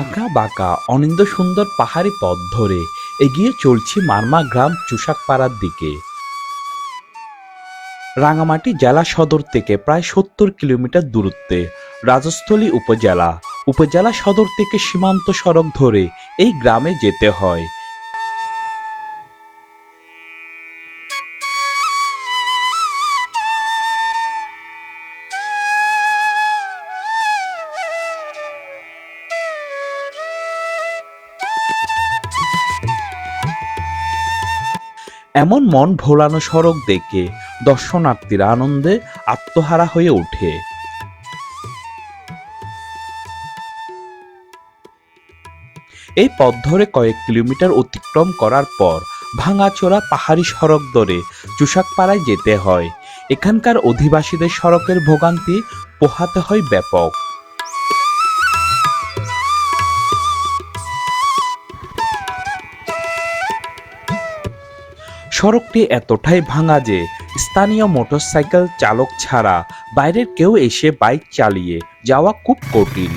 আঁকা বাঁকা অনিন্দ সুন্দর পাহাড়ি পথ ধরে এগিয়ে চলছি মারমা গ্রাম চুষাকপাড়ার দিকে। রাঙামাটি জেলা সদর থেকে প্রায় সত্তর কিলোমিটার দূরত্বে, রাজস্থলী উপজেলা। উপজেলা সদর থেকে সীমান্ত সড়ক ধরে এই গ্রামে যেতে হয়। এমন মন ভোলানো সড়ক দেখে দর্শনার্থীরা আনন্দে আত্মহারা হয়ে ওঠে। এই পথ ধরে কয়েক কিলোমিটার অতিক্রম করার পর ভাঙাচোরা পাহাড়ি সড়ক ধরে চুষাকপাড়ায় যেতে হয়। এখানকার অধিবাসীদের সড়কের ভোগান্তি পোহাতে হয় ব্যাপক। সড়কটি এতটাই ভাঙা যে স্থানীয় মোটরসাইকেল চালক ছাড়া বাইরের কেউ এসে বাইক চালিয়ে যাওয়া খুব কঠিন।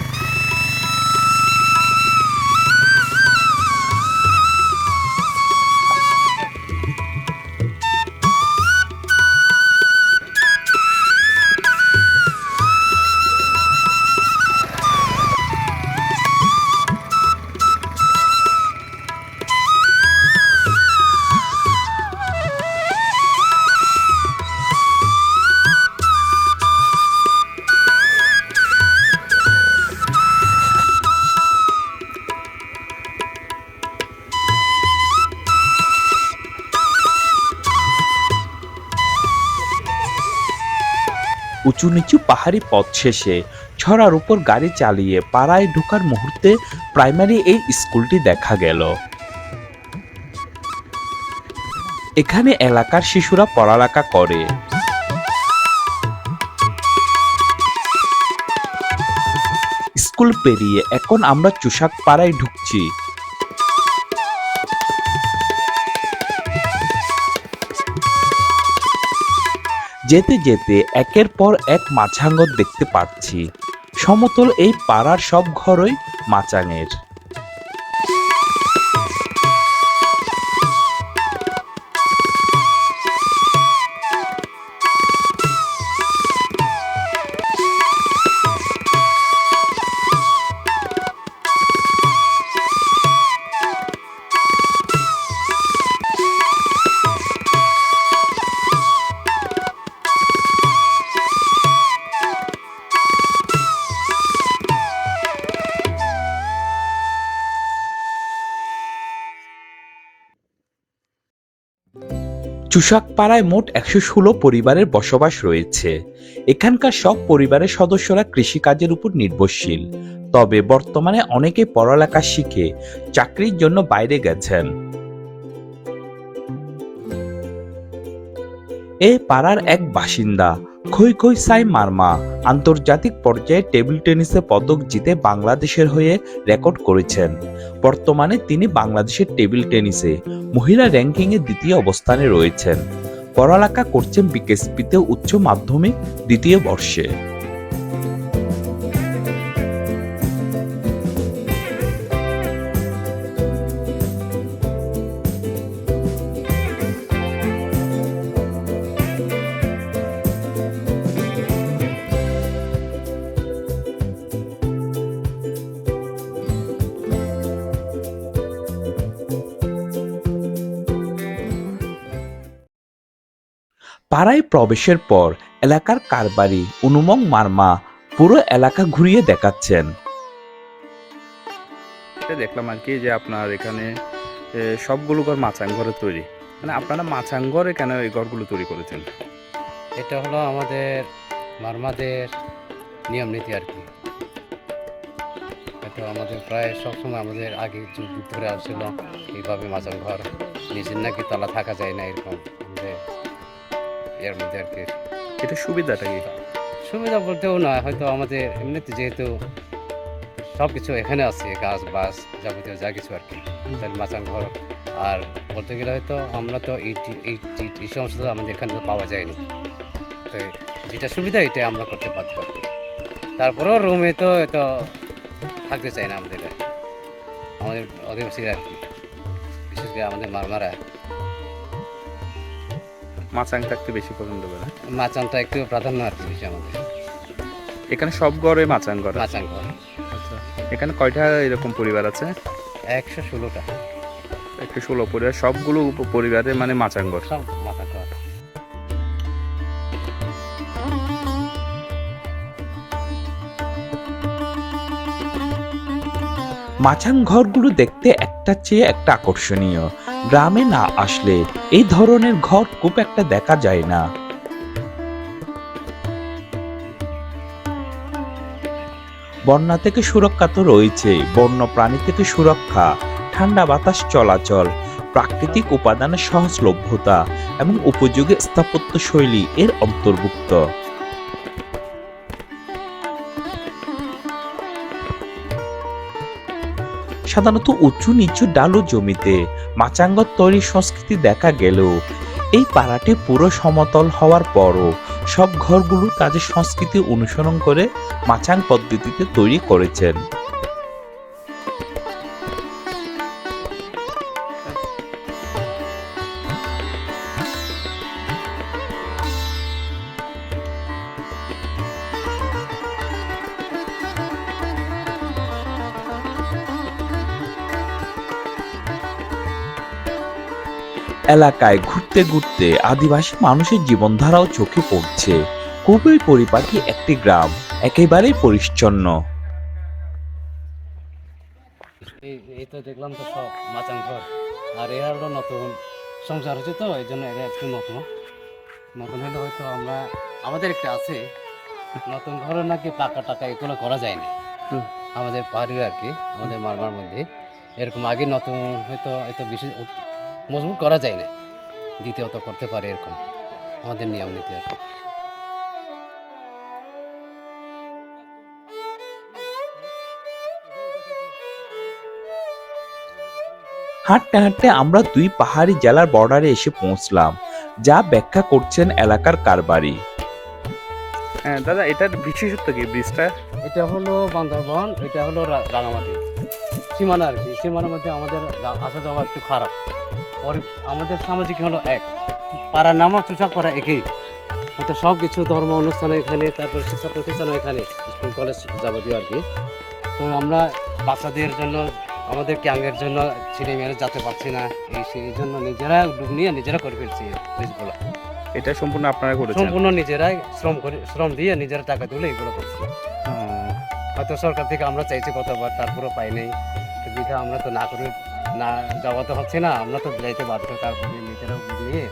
উঁচু নিচু পাহাড়ি পথ শেষে ছড়ার উপর গাড়ি চালিয়ে পাড়ায় ঢোকার মুহূর্তে প্রাইমারি এই স্কুলটি দেখা গেল। এখানে এলাকার শিশুরা পড়ালেখা করে। স্কুল পেরিয়ে এখন আমরা চুষাক পাড়ায় ঢুকছি। যেতে যেতে একের পর এক মাছাঙ্গর দেখতে পাচ্ছি। সমতল এই পাড়ার সব ঘরই মাচাঙের চুষাকপাড়ায় মোট একশো ষোলো পরিবারের বসবাস রয়েছে। এখানকার সব পরিবারের সদস্যরা কৃষিকাজের উপর নির্ভরশীল। তবে বর্তমানে অনেকে পড়ালেখা শিখে চাকরির জন্য বাইরে গেছেন। এ পাড়ার এক বাসিন্দা খই খই সাই মার্মা। আন্তর্জাতিক পর্যায়ে টেবিল টেনিসে পদক জিতে বাংলাদেশের হয়ে রেকর্ড করেছেন। বর্তমানে তিনি বাংলাদেশের টেবিল টেনিসে মহিলা র্যাঙ্কিংয়ে দ্বিতীয় অবস্থানে রয়েছেন। পড়ালেখা করছেন বিকেএসপিতে উচ্চ মাধ্যমিক দ্বিতীয় বর্ষে। পাড়ায় প্রবেশের পর এলাকার কারবারি অনুমং মারমা পুরো এলাকা ঘুরিয়ে দেখাচ্ছেন। দেখলাম আর কি যে আপনার এখানে সবগুলো ঘর মাচাং ঘরে তৈরি। মানে আপনারা মাচাং ঘরে কেন এই ঘরগুলো তৈরি করেছেন? এটা হলো আমাদের মারমাদের নিয়ম নীতি আর কি। এটা আমাদের প্রায় সবসময় আমাদের আগে যুগ যুগ ধরে আসছিল এইভাবে মাচার ঘর নিজের নাকি তলা থাকা যায় না এরকম। আমাদের এর মধ্যে আর কি। এটা সুবিধাটা কি? সুবিধা বলতেও নয় হয়তো আমাদের এমনিতে যেহেতু সব কিছু এখানে আছে গাছ বাস যাবতীয় যা কিছু আর কি তাহলে মাচার ঘর। আর বলতে গেলে হয়তো আমরা তো এই সমস্ত আমাদের এখানে তো পাওয়া যায়নি। তো যেটা সুবিধা এটা আমরা করতে পারব আর কি। তারপরেও রুমে তো তো থাকতে চাই না আমাদের। আমাদের অধিবাসীরা আর কি বিশেষ করে আমাদের মারমারা মাচাং থাকতে বেশি পছন্দ করে? মাচানটা একটু প্রাধান্য আর বেশি আমাদের। এখানে সব ঘরে মাচাং ঘর মাচান ঘর আচ্ছা এখানে কয়টা এরকম পরিবার আছে? একশো ষোলোটা। একটু ষোলো পরিবার সবগুলো পরিবারে মানে মাচাং ঘর সব মাথা ঘর মাচাং ঘরগুলো দেখতে একটা চেয়ে একটা আকর্ষণীয়। গ্রামে না আসলে এই ধরনের ঘর খুব একটা দেখা যায় না। বন্যা থেকে সুরক্ষা তো রয়েছে, বন্য প্রাণী থেকে সুরক্ষা, ঠান্ডা বাতাস চলাচল, প্রাকৃতিক উপাদানের সহজলভ্যতা এবং উপযোগী স্থাপত্য শৈলী এর অন্তর্ভুক্ত। সাধারণত উঁচু নিচু ডালু জমিতে মাচাঙ্গর তৈরি সংস্কৃতি দেখা গেলেও এই পাড়াটি পুরো সমতল হওয়ার পরও সব ঘরগুলো তাদের সংস্কৃতি অনুসরণ করে মাচাং পদ্ধতিতে তৈরি করেছেন। এলাকায় ঘুরতে ঘুরতে আদিবাসী মানুষের জীবনধারাও চোখে পড়ছে। খুবই পরিপাটি একটি গ্রাম একেবারেই পরিচ্ছন্ন। এই তো দেখলাম তো সব মাচান ঘর। আর এরা হলো নতুন সংসার হচ্ছে তো এই জন্য এরা একটু নতুন। নতুন হলে হয়তো আমরা আমাদের একটা আছে। নতুন ঘরে নাকি পাকা টাকা এগুলো করা যায় না। আমাদের পাহাড়ির আর কি আমাদের মারমার মধ্যে। এরকম আগে নতুন হয়তো এত বেশি উত- মজবুত করা যায় না। দ্বিতীয়ত করতে পারে এরকম। আমাদের নিয়ম নীতি আর কি। হাঁটতে হাঁটতে আমরা দুই পাহাড়ি জেলার বর্ডারে এসে পৌঁছলাম যা ব্যাখ্যা করছেন এলাকার কারবারি। হ্যাঁ দাদা এটার বিশেষত্ব কি ব্রিজটা? এটা হলো বান্দরবন এটা হলো রাঙামাটি। সীমানা আর কি সীমানার মধ্যে আমাদের আসা যাওয়া একটু খারাপ। আমাদের সামাজিক হলো এক। পাড়ার নামও চুষা করা একই। হয়তো সব কিছু ধর্ম অনুষ্ঠান এখানে তারপর শিক্ষা প্রতিষ্ঠানও এখানে স্কুল কলেজ যাবতীয় আর কি। তো আমরা বাচ্চাদের জন্য আমাদের ক্যাঙ্গের জন্য ছেলে মেয়েরা যেতে পারছি না এই সেই জন্য নিজেরা উদ্যোগ নিয়ে নিজেরা করে ফেলছি ব্রিজগুলো এটা সম্পূর্ণ আপনারা করেছেন। সম্পূর্ণ নিজেরাই শ্রম করে শ্রম দিয়ে নিজেরা টাকা তুলে এগুলো করছি। হয়তো সরকার থেকে আমরা চাইছি কতবার তারপরেও পাই নাই। তো বিধা আমরা তো না করে না যাওয়া তো হচ্ছে না আমরা তো যাইতে বাধ্য তারপরে নিজেরাও নিয়ে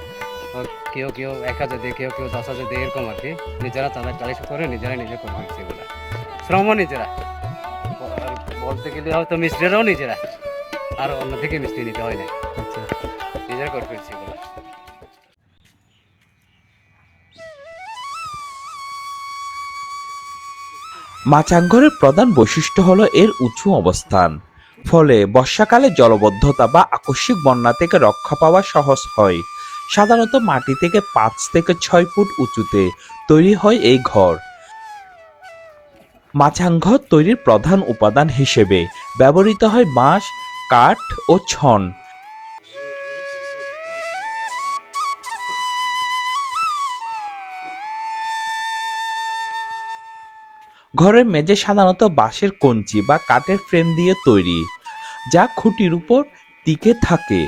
কেউ কেউ এক হাজার দিয়ে কেউ কেউ দশ হাজার দিয়ে এরকম আর কি নিজেরা চাঁদা চালিশ করে নিজেরা নিজে করে দিচ্ছে এগুলো। শ্রমও নিজেরা। বলতে গেলে হয়তো মিস্ত্রিরাও নিজেরা আর অন্য থেকে মিস্ত্রি নিতে হয় না। আচ্ছা। নিজেরা করে ফেলছি এগুলো। মাচাঙ্গরের প্রধান বৈশিষ্ট্য হলো এর উঁচু অবস্থান। ফলে বর্ষাকালে জলবদ্ধতা বা আকস্মিক বন্যা থেকে রক্ষা পাওয়া সহজ হয়। সাধারণত মাটি থেকে পাঁচ থেকে ছয় ফুট উঁচুতে তৈরি হয় এই ঘর। মাছাংঘর তৈরির প্রধান উপাদান হিসেবে ব্যবহৃত হয় বাঁশ, কাঠ ও ছন। ঘরের মেঝে সাধারণত বাঁশের কঞ্চি বা কাঠের ফ্রেম দিয়ে তৈরি, যা খুঁটির উপর টিকে থাকে।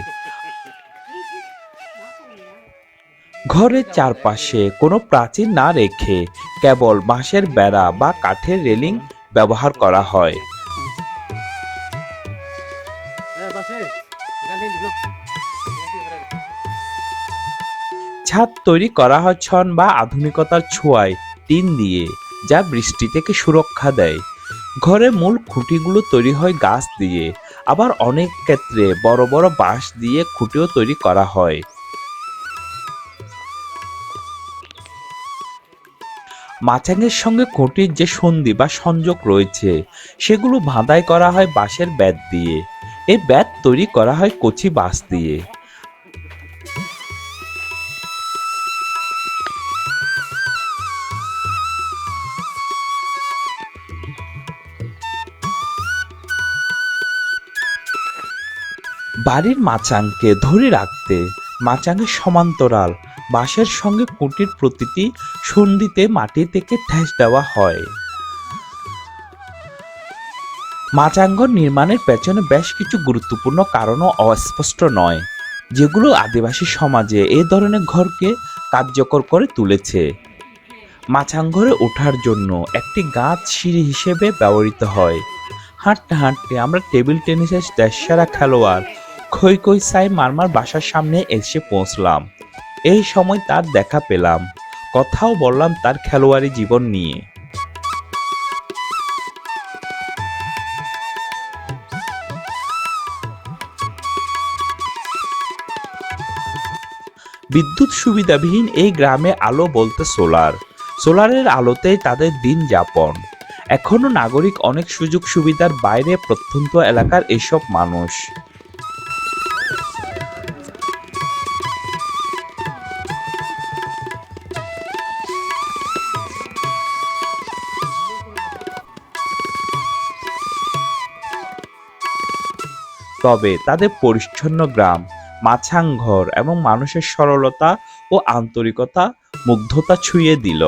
ঘরের চারপাশে কোনো প্রাচীর না রেখে কেবল বাঁশের বেড়া বা কাঠের রেলিং ব্যবহার করা হয়। ছাদ তৈরি করা হয় ছন বা আধুনিকতার ছোঁয়ায়, টিন দিয়ে। যা বৃষ্টি থেকে সুরক্ষা দেয়। ঘরের মূল খুঁটিগুলো তৈরি হয় গাছ দিয়ে। আবার অনেক ক্ষেত্রে বড় বড় বাঁশ দিয়ে খুঁটিও তৈরি করা হয়। মাচাঙের সঙ্গে খুঁটির যে সন্ধি বা সংযোগ রয়েছে, সেগুলো বাঁধাই করা হয় বাঁশের ব্যাত দিয়ে। এই ব্যাত তৈরি করা হয় কচি বাঁশ দিয়ে। বাড়ির মাচাংকে ধরে রাখতে মাচাংয়ের সমান্তরাল বাঁশের সঙ্গে কুটির প্রতিটি সন্ধিতে মাটি থেকে ঠেস দেওয়া হয়। মাচাঙ্গর নির্মাণের পেছনে বেশ কিছু গুরুত্বপূর্ণ কারণও অস্পষ্ট নয়, যেগুলো আদিবাসী সমাজে এ ধরনের ঘরকে কার্যকর করে তুলেছে। মাচাঙ্গরে ওঠার জন্য একটি গাছ সিঁড়ি হিসেবে ব্যবহৃত হয়। হাঁটতে হাঁটতে আমরা টেবিল টেনিসের দেশসেরা খেলোয়াড় খই খই সাই মারমার বাসার সামনে এসে পৌঁছলাম। এই সময় তার দেখা পেলাম। কথাও বললাম তার খেলোয়াড়ি জীবন নিয়ে। বিদ্যুৎ সুবিধাবিহীন এই গ্রামে আলো বলতে সোলার। সোলারের আলোতেই তাদের দিন যাপন। এখনও নাগরিক অনেক সুযোগ সুবিধার বাইরে প্রত্যন্ত এলাকার এসব মানুষ। তবে তাদের পরিচ্ছন্ন গ্রাম মাছাং ঘর এবং মানুষের সরলতা ও আন্তরিকতা মুগ্ধতা ছুঁয়ে দিল।